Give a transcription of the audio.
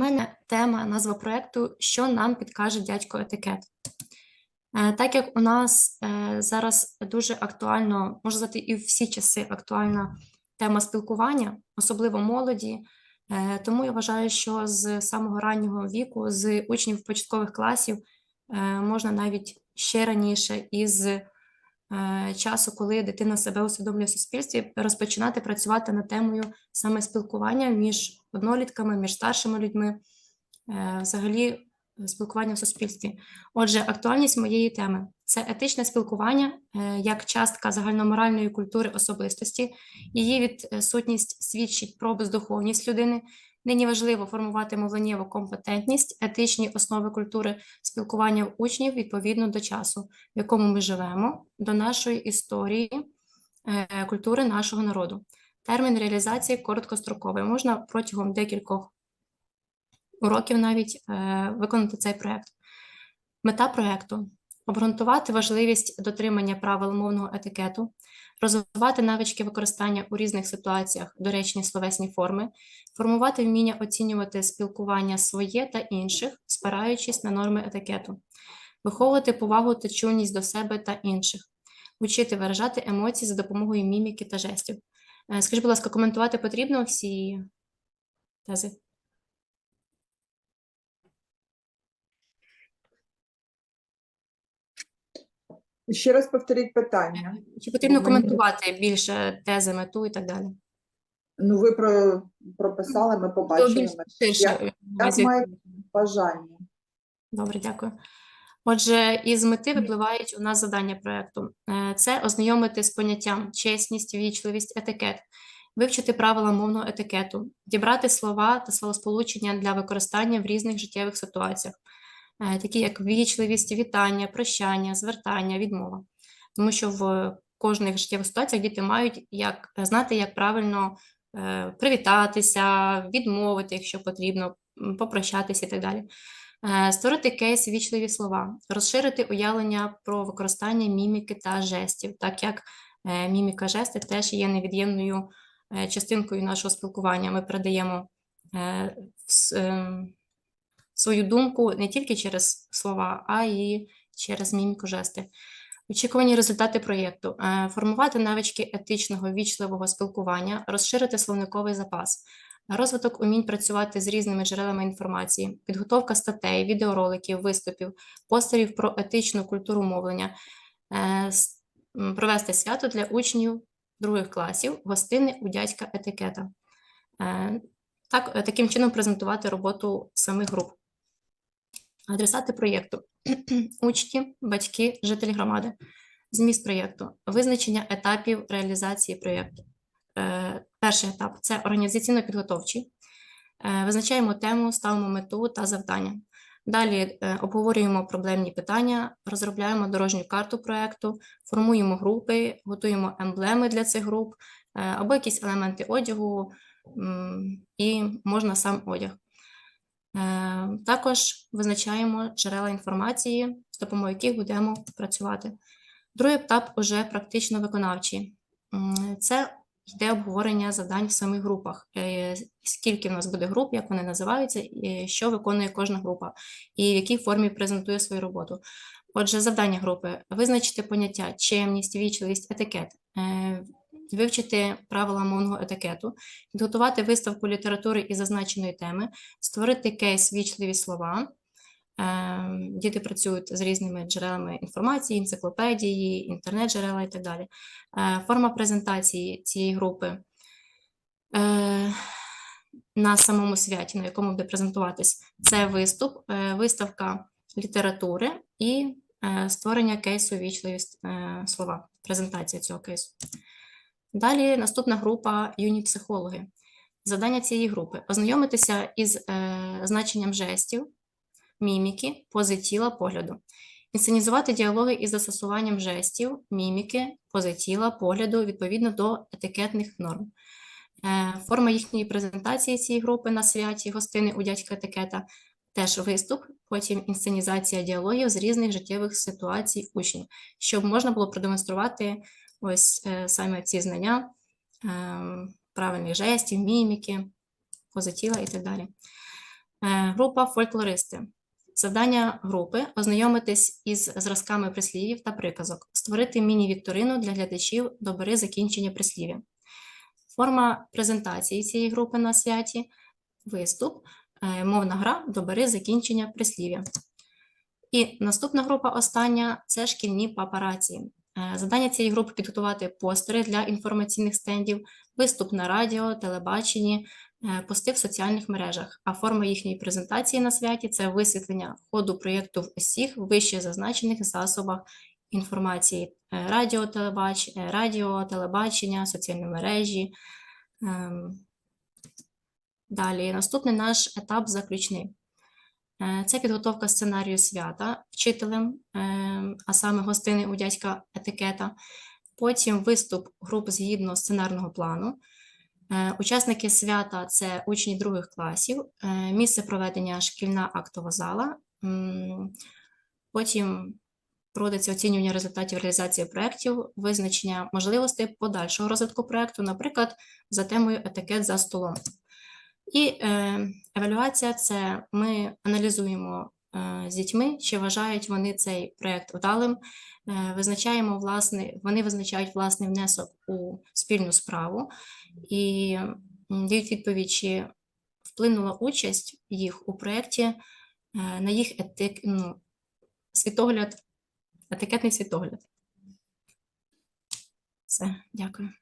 мене тема, назва проєкту Що нам підкаже дядько етикет. Е, Так як у нас е, зараз дуже актуально, можна сказати, і в всі часи актуальна тема спілкування, особливо молоді, е, тому я вважаю, що з самого раннього віку, з учнів початкових класів, можна навіть ще раніше із часу, коли дитина себе усвідомлює в суспільстві, розпочинати працювати над темою саме спілкування між однолітками, між старшими людьми, е, взагалі е, спілкування в суспільстві. Отже, актуальність моєї теми це етичне спілкування е, як частка загальноморальної культури особистості. Її відсутність свідчить про бездуховність людини. Нині важливо формувати мовленнєву компетентність, етичні основи культури спілкування учнів відповідно до часу, в якому ми живемо, до нашої історії, е, культури нашого народу. Термін реалізації короткостроковий. Можна протягом декількох уроків навіть е, виконати цей проєкт. Мета проєкту обґрунтувати важливість дотримання правил мовного етикету, розвивати навички використання у різних ситуаціях доречні словесні форми, формувати вміння оцінювати спілкування своє та інших, спираючись на норми етикету, виховувати повагу та чуйність до себе та інших, учити виражати емоції за допомогою міміки та жестів. Е, Скажіть, будь ласка, коментувати потрібно всі тези? Ще раз повторіть питання. Чи потрібно коментувати більше тези, мету і так далі? Ну, ви про, прописали, ми побачили. Як- е, Як має бажання? Добре, дякую. Отже, із мети випливають у нас завдання проєкту. Е, Це ознайомити з поняттям чесність, вічливість, етикет, вивчити правила мовного етикету, дібрати слова та словосполучення для використання в різних життєвих ситуаціях, е, такі як вічливість, вітання, прощання, звертання, відмова. Тому що в кожних життєвих ситуаціях діти мають як знати, як правильно е, привітатися, відмовити, якщо потрібно, попрощатися і так далі. Е, Створити кейс вічливі слова, розширити уявлення про використання міміки та жестів, так як е, міміка жести теж є невід'ємною е, частинкою нашого спілкування. Ми передаємо е, с- е, свою думку не тільки через слова, а й через міміку жести. Очікувані результати проєкту: Е, формувати навички етичного вічливого спілкування, розширити словниковий запас, розвиток умінь працювати з різними джерелами інформації, підготовка статей, відеороликів, виступів, постерів про етичну культуру мовлення, е, провести свято для учнів других класів, гостини у дядька етикета. Е, Так, таким чином презентувати роботу самих груп. Адресати проєкту: учні, батьки, жителі громади. Зміст проєкту, визначення етапів реалізації проєкту. Е, Перший етап це організаційно-підготовчий. Е, Визначаємо тему, ставимо мету та завдання. Далі е, обговорюємо проблемні питання, розробляємо дорожню карту проєкту, формуємо групи, готуємо емблеми для цих груп або якісь елементи одягу, і можна сам одяг. Е, Також визначаємо джерела інформації, з допомогою яких будемо працювати. Другий етап уже практично виконавчий. Це йде обговорення завдань в самих групах. Е, Скільки в нас буде груп, як вони називаються, що виконує кожна група, і в якій формі презентує свою роботу. Отже, завдання групи визначити поняття чемність, вічливість, етикет, е, вивчити правила мовного етикету, підготувати виставку літератури із зазначеної теми, створити кейс вічливі слова. Е, Діти працюють з різними джерелами інформації, енциклопедії, інтернет-джерела і так далі. Е, Форма презентації цієї групи е, на самому святі, на якому буде презентуватись, це виступ, виставка літератури і створення кейсу вічливі слова, презентація цього кейсу. Далі наступна група юні психологи. Завдання цієї групи ознайомитися із е, значенням жестів, міміки, пози тіла, погляду. Інсценізувати діалоги із застосуванням жестів, міміки, пози тіла, погляду відповідно до етикетних норм. Е, Форма їхньої презентації цієї групи на святі гостини у дядька етикета теж виступ, потім інсценізація діалогів з різних життєвих ситуацій учнів, щоб можна було продемонструвати ось е, саме ці знання е, правильних жестів, міміки, пози тіла і так далі. Е, Група фольклористи. Завдання групи ознайомитись із зразками прислів'їв та приказок, створити міні-вікторину для глядачів до бери закінчення прислів'я. Форма презентації цієї групи на святі виступ, мовна гра до бери закінчення прислів'я. І наступна група остання це шкільні папараці. Е, Завдання цієї групи підготувати постери для інформаційних стендів, виступ на радіо, телебаченні, е, пости в соціальних мережах. А форма їхньої презентації на святі це висвітлення ходу проєкту в усіх вище зазначених засобах інформації: е, радіо, телебач... радіо, телебачення, соціальні мережі. Ем, Далі, наступний наш етап заключний. Е, Це підготовка сценарію свята вчителем, е, а саме гостини у дядька етикета. Потім виступ груп згідно сценарного плану. Е, Учасники свята це учні других класів, місце проведення шкільна актова зала. Потім проводиться оцінювання результатів реалізації проєктів, визначення можливостей подальшого розвитку проєкту, наприклад, за темою етикет за столом. І е, евалюація це ми аналізуємо е, з дітьми, чи вважають вони цей проєкт вдалим, е, визначаємо власне, вони визначають власний внесок у спільну справу і дають відповідь, чи вплинула участь їх у проєкті на їх етик, ну, світогляд, етикетний світогляд. Все, дякую.